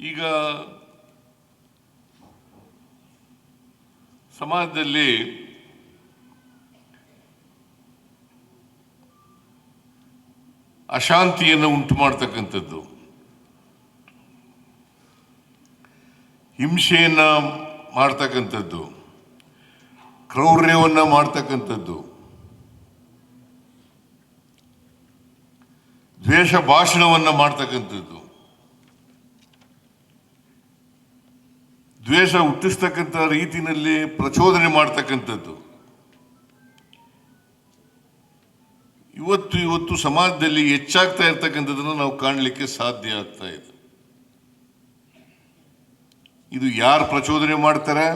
ಈಗ ಸಮಾಜದಲ್ಲಿ ಅಶಾಂತಿಯನ್ನು ಉಂಟು ಮಾಡ್ತಕ್ಕಂಥದ್ದು. ಹಿಂಸೆಯನ್ನು ಮಾಡ್ತಕ್ಕಂಥದ್ದು. ಕ್ರೌರ್ಯವನ್ನು ಮಾಡ್ತಕ್ಕಂಥದ್ದು. ದ್ವೇಷ ಭಾಷಣವನ್ನು ಮಾಡ್ತಕ್ಕಂಥದ್ದು. ದ್ವೇಷ ಹುಟ್ಟಿಸ್ತಕ್ಕಂಥ ರೀತಿಯಲ್ಲಿ ಪ್ರಚೋದನೆ ಮಾಡ್ತಕ್ಕಂಥದ್ದು. ಇವತ್ತು ಇವತ್ತು ಸಮಾಜದಲ್ಲಿ ಹೆಚ್ಚಾಗ್ತಾ ಇರ್ತಕ್ಕಂಥದ್ದನ್ನು ನಾವು ಕಾಣಲಿಕ್ಕೆ ಸಾಧ್ಯ ಆಗ್ತಾ ಇದೆ. ಇದು ಯಾರು ಪ್ರಚೋದನೆ ಮಾಡ್ತಾರೆ?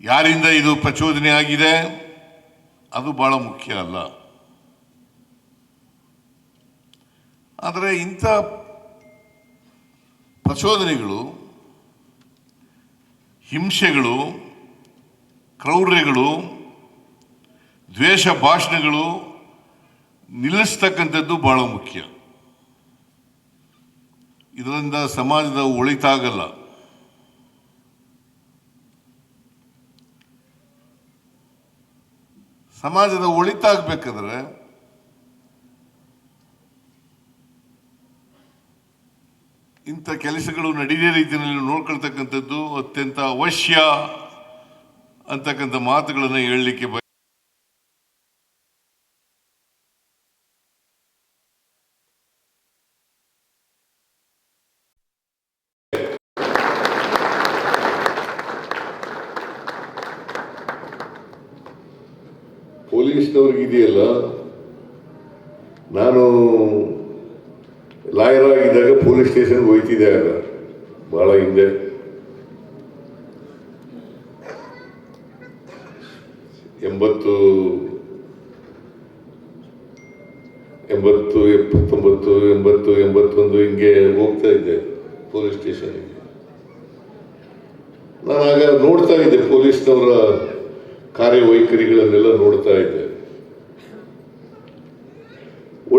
ಯಾರಿಂದ ಇದು ಪ್ರಚೋದನೆ ಆಗಿದೆ? ಅದು ಬಹಳ ಮುಖ್ಯ ಅಲ್ಲ. ಆದರೆ ಇಂಥ ಪ್ರಚೋದನೆಗಳು, ಹಿಂಸೆಗಳು, ಕ್ರೌರ್ಯಗಳು, ದ್ವೇಷ ಭಾಷಣಗಳು ನಿಲ್ಲಿಸ್ತಕ್ಕಂಥದ್ದು ಬಹಳ ಮುಖ್ಯ. ಇದರಿಂದ ಸಮಾಜದ ಒಳಿತಾಗಲ್ಲ. ಸಮಾಜದ ಒಳಿತಾಗಬೇಕಾದ್ರೆ ಇಂಥ ಕೆಲಸಗಳು ನಡೀದೇ ರೀತಿಯಲ್ಲಿ ನೋಡ್ಕೊಳ್ತಕ್ಕಂಥದ್ದು ಅತ್ಯಂತ ಅವಶ್ಯ ಅಂತಕ್ಕಂಥ ಮಾತುಗಳನ್ನು ಹೇಳಲಿಕ್ಕೆ ಬಯ ಪೊಲೀಸ್ನವ್ರಿಗೆ ಇದೆಯಲ್ಲ ನಾನು ಲಾಯರ್ ಆಗಿದ್ದಾಗ ಪೊಲೀಸ್ ಸ್ಟೇಷನ್ಗೆ ಹೋಯ್ತಿದ್ದೆ ಆಗ ಬಹಳ ಹಿಂದೆ. ಎಂಬತ್ತು ಎಂಬತ್ತು, ಎಪ್ಪತ್ತೊಂಬತ್ತು, ಎಂಬತ್ತು, ಎಂಬತ್ತೊಂದು ಹಿಂಗೆ ಹೋಗ್ತಾ ಇದ್ದೆ ಪೊಲೀಸ್ ಸ್ಟೇಷನ್ಗೆ. ನಾನು ಆಗ ನೋಡ್ತಾ ಇದ್ದೆ ಪೊಲೀಸ್ನವರ ಕಾರ್ಯವೈಖರಿಗಳನ್ನೆಲ್ಲ ನೋಡ್ತಾ ಇದ್ದೆ.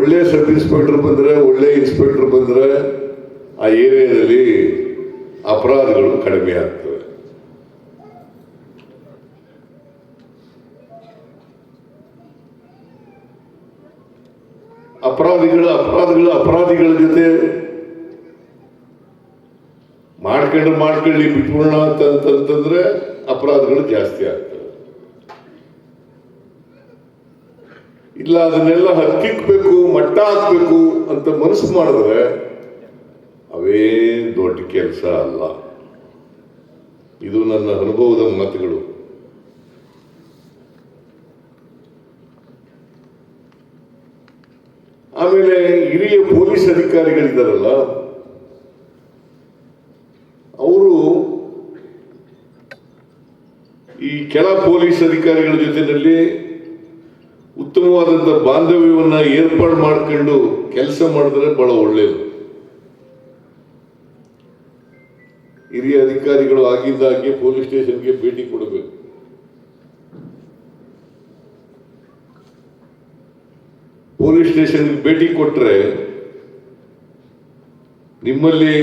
ಒಳ್ಳೆ ಸಬ್ ಇನ್ಸ್ಪೆಕ್ಟರ್ ಬಂದ್ರೆ ಒಳ್ಳೆ ಇನ್ಸ್ಪೆಕ್ಟರ್ ಬಂದ್ರೆ ಆ ಏರಿಯಾದಲ್ಲಿ ಅಪರಾಧಗಳು ಕಡಿಮೆ ಆಗ್ತವೆ. ಅಪರಾಧಿಗಳ ಅಪರಾಧಗಳ ಅಪರಾಧಿಗಳ ಜೊತೆ ಮಾಡ್ಕೊಂಡ್ರೆ ಮಾಡ್ಕೊಳ್ಳಿ, ಬಿಟ್ಬಿಡೋಣ ಅಂತ ಅಂತಂತಂದ್ರೆ ಅಪರಾಧಗಳು ಜಾಸ್ತಿ ಆಗ್ತವೆ. ಇಲ್ಲ, ಅದನ್ನೆಲ್ಲ ಹತ್ತಿಕ್ಬೇಕು ಮಟ್ಟ ಹಾಕ್ಬೇಕು ಅಂತ ಮನಸ್ಸು ಮಾಡಿದ್ರೆ ಅವೇ ದೊಡ್ಡ ಕೆಲಸ ಅಲ್ಲ. ಇದು ನನ್ನ ಅನುಭವದ ಮಾತುಗಳು. ಆಮೇಲೆ ಹಿರಿಯ ಪೊಲೀಸ್ ಅಧಿಕಾರಿಗಳಿದ್ದಾರಲ್ಲ ಅವರು ಈ ಕೆಲ ಪೊಲೀಸ್ ಅಧಿಕಾರಿಗಳ ಜೊತೆಯಲ್ಲಿ ಉತ್ತಮವಾದಂಥ ಬಾಂಧವ್ಯವನ್ನ ಏರ್ಪಾಡು ಮಾಡ್ಕೊಂಡು ಕೆಲಸ ಮಾಡಿದ್ರೆ ಬಹಳ ಒಳ್ಳೆಯದು ಹಿರಿಯ ಅಧಿಕಾರಿಗಳು ಆಗಿದ್ದಾಗೆ ಪೊಲೀಸ್ ಸ್ಟೇಷನ್ಗೆ ಭೇಟಿ ಕೊಡಬೇಕು. ಪೊಲೀಸ್ ಸ್ಟೇಷನ್ಗೆ ಭೇಟಿ ಕೊಟ್ಟರೆ ನಿಮ್ಮಲ್ಲಿ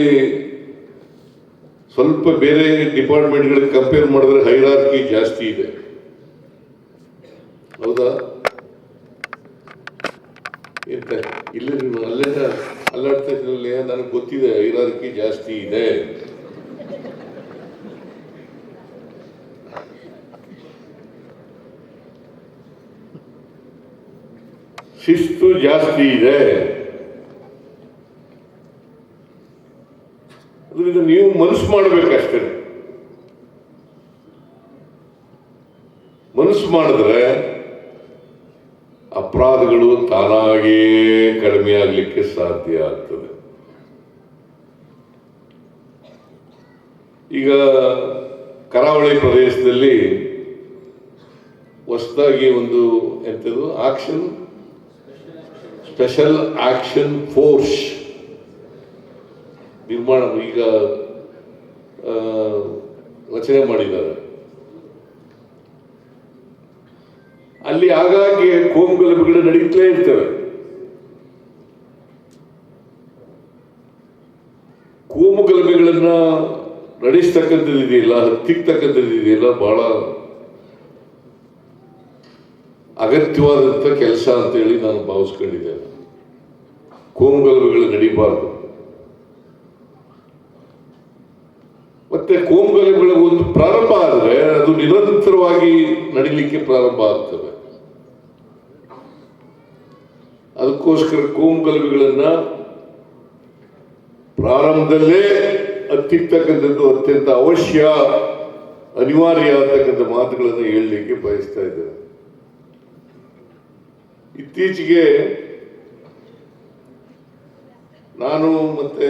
ಸ್ವಲ್ಪ ಬೇರೆ ಡಿಪಾರ್ಟ್ಮೆಂಟ್ಗಳಿಗೆ ಕಂಪೇರ್ ಮಾಡಿದ್ರೆ ಹೈರಾರ್ಕಿ ಜಾಸ್ತಿ ಇದೆ. ಹೌದಾ? ಎಂತ ಇಲ್ಲಿ ನೀವು ಅಲ್ಲೇ ಅಲ್ಲಾಡ್ತಾ ಇದ್ರಲ್ಲಿ ನನಗೆ ಗೊತ್ತಿದೆ, ಹೈರಾರ್ಕಿ ಜಾಸ್ತಿ ಇದೆ ಶಿಸ್ತು ಜಾಸ್ತಿ ಇದೆ. ಅದರಿಂದ ನೀವು ಮನಸ್ಸು ಮಾಡಬೇಕಷ್ಟೇ. ಮನಸ್ಸು ಮಾಡಿದ್ರೆ ಅಪರಾಧಗಳು ತಾನಾಗೇ ಕಡಿಮೆ ಆಗಲಿಕ್ಕೆ ಸಾಧ್ಯ ಆಗ್ತದೆ. ಈಗ ಕರಾವಳಿ ಪ್ರದೇಶದಲ್ಲಿ ಹೊಸದಾಗಿ ಒಂದು ಎಂಥದ್ದು ಆಕ್ಷನ್ ಸ್ಪೆಷಲ್ ಆಕ್ಷನ್ ಫೋರ್ಸ್ ನಿರ್ಮಾಣ ಈಗ ರಚನೆ ಮಾಡಿದ್ದಾರೆ. ಅಲ್ಲಿ ಆಗಾಗ್ಗೆ ಯುದ್ಧಗಳು ನಡೀತಲೇ ಇರ್ತವೆ. ಕೋಮು ಗಲಭೆಗಳನ್ನ ನಡೆಸ್ತಕ್ಕಂಥದ್ದು ಇದೆಯಲ್ಲ ಹತ್ತಿಕ್ತಕ್ಕಂಥದ್ದು ಇದೆಯಲ್ಲ ಬಹಳ ಅಗತ್ಯವಾದಂಥ ಕೆಲಸ ಅಂತ ಹೇಳಿ ನಾನು ಭಾವಿಸ್ಕೊಂಡಿದ್ದೇನೆ. ಕೋಮು ಗಲಭೆಗಳು ಮತ್ತೆ ಕೋಮು ಗಲಭೆಗಳ ಒಂದು ಪ್ರಾರಂಭ ಆದರೆ ಅದು ನಿರಂತರವಾಗಿ ನಡೀಲಿಕ್ಕೆ ಪ್ರಾರಂಭ ಆಗ್ತದೆ ಅದಕ್ಕೋಸ್ಕರ ಕೋಮು ಗಲಭೆಗಳನ್ನ ಪ್ರಾರಂಭದಲ್ಲೇ ಹತ್ತಿರ್ತಕ್ಕಂಥದ್ದು ಅತ್ಯಂತ ಅವಶ್ಯ, ಅನಿವಾರ್ಯ ಆಗ್ತಕ್ಕಂಥ ಮಾತುಗಳನ್ನು ಹೇಳಲಿಕ್ಕೆ ಬಯಸ್ತಾ ಇದ್ದಾರೆ ಇತ್ತೀಚೆಗೆ ನಾನು ಮತ್ತೆ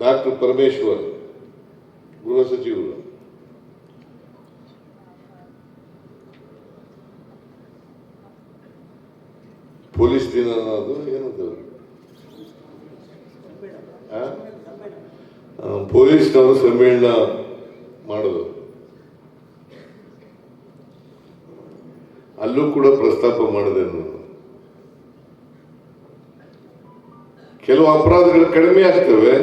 ಡಾಕ್ಟರ್ ಪರಮೇಶ್ವರ್, ಗೃಹ ಸಚಿವರು. ಏನದು? ಪೊಲೀಸ್ನವರು ಸಮ್ಮೇಳನ ಮಾಡೋದು. ಅಲ್ಲೂ ಕೂಡ ಪ್ರಸ್ತಾಪ ಮಾಡಿದೆ ನಾನು ಕೆಲವು ಅಪರಾಧಗಳು ಕಡಿಮೆ ಆಗ್ತವೆ,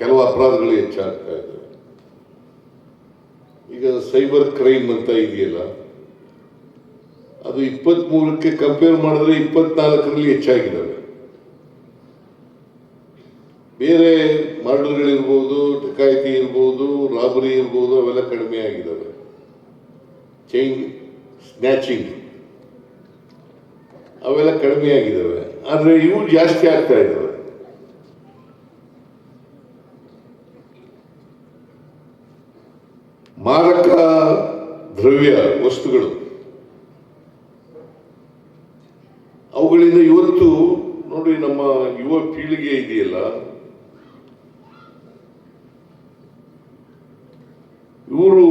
ಕೆಲವು ಅಪರಾಧಗಳು ಹೆಚ್ಚಾಗ್ತಾ ಇದ್ದಾವೆ. ಈಗ ಸೈಬರ್ ಕ್ರೈಮ್ ಅಂತ ಇದೆಯಲ್ಲ ಅದು ಇಪ್ಪತ್ತ್ ಮೂರಕ್ಕೆ ಕಂಪೇರ್ ಮಾಡಿದ್ರೆ ಇಪ್ಪತ್ನಾಲ್ಕರಲ್ಲಿ ಹೆಚ್ಚಾಗಿದ್ದಾವೆ. ಬೇರೆ ಮರ್ಡರ್ಗಳಿರ್ಬೋದು ಡಕಾಯಿತಿ ಇರ್ಬೋದು ರಾಬರಿ ಇರ್ಬೋದು, ಅವೆಲ್ಲ ಕಡಿಮೆ ಆಗಿದ್ದಾವೆ. ಚೈನ್ ಸ್ನ್ಯಾಚಿಂಗ್ ಅವೆಲ್ಲ ಕಡಿಮೆ ಆಗಿದ್ದಾವೆ. ಆದರೆ ಇವು ಜಾಸ್ತಿ ಆಗ್ತಾ ಇದ್ದಾವೆ. ಮಾರಕ ದ್ರವ್ಯ ವಸ್ತುಗಳು. ಅವುಗಳಿಂದ ಇವತ್ತು ನೋಡಿ ನಮ್ಮ ಯುವ ಪೀಳಿಗೆ ಇದೆಯಲ್ಲ? ಇವರು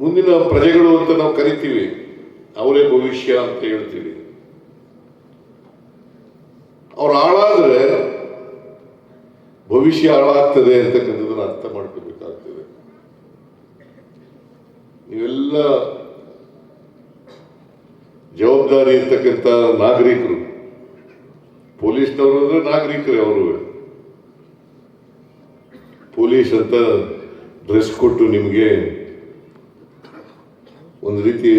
ಮುಂದಿನ ಪ್ರಜೆಗಳು ಅಂತ ನಾವು ಕರಿತೀವಿ. ಅವರೇ ಭವಿಷ್ಯ ಅಂತ ಹೇಳ್ತೀವಿ. ಅವ್ರು ಹಾಳಾದ್ರೆ ಭವಿಷ್ಯ ಹಾಳಾಗ್ತದೆ ಅಂತಕ್ಕಂಥದ್ದನ್ನು ಅರ್ಥ ಮಾಡ್ಕೋಬೇಕಾಗ್ತದೆ. ನೀವೆಲ್ಲ ಜವಾಬ್ದಾರಿ ಇರ್ತಕ್ಕಂಥ ನಾಗರಿಕರು. ಪೊಲೀಸ್ನವರು ಅಂದ್ರೆ ನಾಗರಿಕರೇ ಅವರು. ಪೊಲೀಸ್ ಅಂತ ಡ್ರೆಸ್ ಕೊಟ್ಟು ನಿಮಗೆ ಒಂದು ರೀತಿ,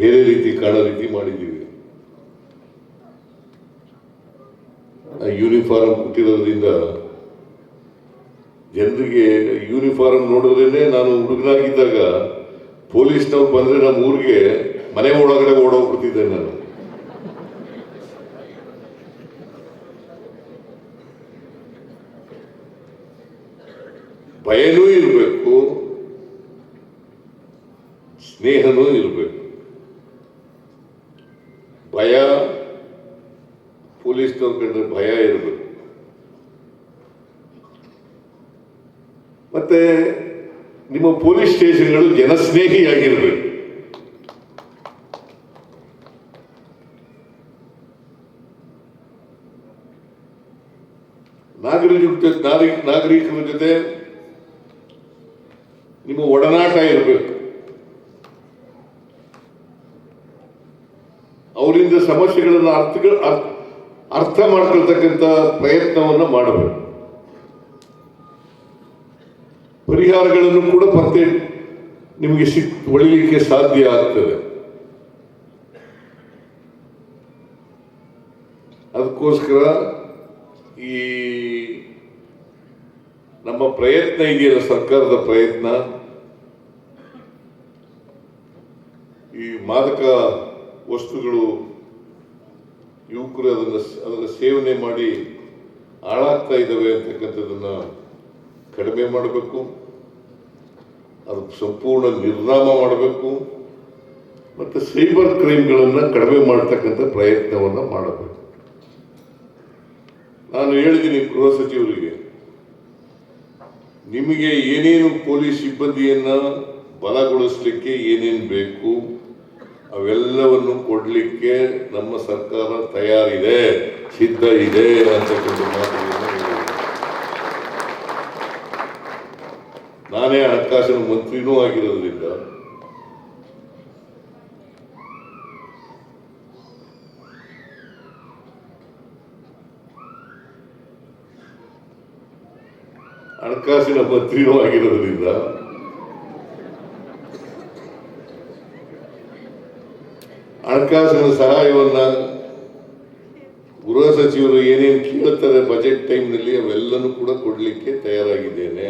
ಬೇರೆ ರೀತಿ ಕಾಣೋ ರೀತಿ ಮಾಡಿದ್ದೀವಿ. ಯೂನಿಫಾರ್ಮ್ ಕೊಟ್ಟಿರೋದ್ರಿಂದ ಜನರಿಗೆ ಯೂನಿಫಾರ್ಮ್ ನೋಡಿದ್ರೇನೆ ನಾನು ಹುಡುಗನಾಗಿದ್ದಾಗ ಪೊಲೀಸ್ನವ್ರು ಬಂದರೆ ನಮ್ಮ ಊರಿಗೆ ಮನೆ ಒಳಗಡೆ ಓಡೋಗ್ಬಿಡ್ತಿದ್ದೆ ನಾನು. ಭಯನೂ ಇರಬೇಕು, ಸ್ನೇಹನೂ ಇರಬೇಕು. ಭಯ, ಪೊಲೀಸ್ ಕಂಡ್ರೆ ಭಯ ಇರಬೇಕು. ಮತ್ತೆ ನಿಮ್ಮ ಪೊಲೀಸ್ ಸ್ಟೇಷನ್ಗಳು ಜನಸ್ನೇಹಿಯಾಗಿರ್ಬೇಕು. ನಾಗರಿಕ ನಾಗರಿಕರ ಜೊತೆ ನಿಮ್ಮ ಒಡನಾಟ ಇರಬೇಕು. ಅವರಿಂದ ಸಮಸ್ಯೆಗಳನ್ನು ಅರ್ಥ ಅರ್ಥ ಮಾಡ್ಕೊಳ್ತಕ್ಕಂಥ ಪ್ರಯತ್ನವನ್ನು ಮಾಡಬೇಕು. ಪರಿಹಾರಗಳನ್ನು ಕೂಡ ಮತ್ತೆ ನಿಮಗೆ ಸಿಕ್, ಒಳಿಲಿಕ್ಕೆ ಸಾಧ್ಯ ಆಗ್ತದೆ. ಅದಕ್ಕೋಸ್ಕರ ಈ ನಮ್ಮ ಪ್ರಯತ್ನ ಇದೆಯಲ್ಲ ಸರ್ಕಾರದ ಪ್ರಯತ್ನ. ಈ ಮಾದಕ ವಸ್ತುಗಳು, ಯುವಕರು ಅದನ್ನು ಅದರ ಸೇವನೆ ಮಾಡಿ ಹಾಳಾಗ್ತಾ ಇದ್ದಾವೆ ಅಂತಕ್ಕಂಥದ್ದನ್ನ ಕಡಿಮೆ ಮಾಡಬೇಕು. ಅದು ಸಂಪೂರ್ಣ ನಿರ್ನಾಮ ಮಾಡಬೇಕು. ಮತ್ತು ಸೈಬರ್ ಕ್ರೈಮ್ಗಳನ್ನು ಕಡಿಮೆ ಮಾಡ್ತಕ್ಕಂಥ ಪ್ರಯತ್ನವನ್ನು ಮಾಡಬೇಕು. ನಾನು ಹೇಳಿದ್ದೀನಿ ಗೃಹ ಸಚಿವರಿಗೆ ನಿಮಗೆ ಏನೇನು ಪೊಲೀಸ್ ಸಿಬ್ಬಂದಿಯನ್ನ ಬಲಗೊಳಿಸಲಿಕ್ಕೆ ಏನೇನು ಬೇಕು, ಅವೆಲ್ಲವನ್ನು ಕೊಡಲಿಕ್ಕೆ ನಮ್ಮ ಸರ್ಕಾರ ತಯಾರಿದೆ, ಸಿದ್ಧ ಇದೆ ಅಂತಕ್ಕಂಥ ಮಾತುಗಳನ್ನು. ನಾನೇ ಹಣಕಾಸಿನ ಮಂತ್ರಿನೂ ಆಗಿರೋದ್ರಿಂದ ಹಣಕಾಸಿನ ಮಂತ್ರಿಯೂ ಆಗಿರೋದ್ರಿಂದ ಹಣಕಾಸಿನ ಸಹಾಯವನ್ನ ಗೃಹ ಸಚಿವರು ಏನೇನು ಕೇಳ್ತಾರೆ ಬಜೆಟ್ ಟೈಮ್ನಲ್ಲಿ ಅವೆಲ್ಲನೂ ಕೂಡ ಕೊಡಲಿಕ್ಕೆ ತಯಾರಾಗಿದ್ದೇನೆ.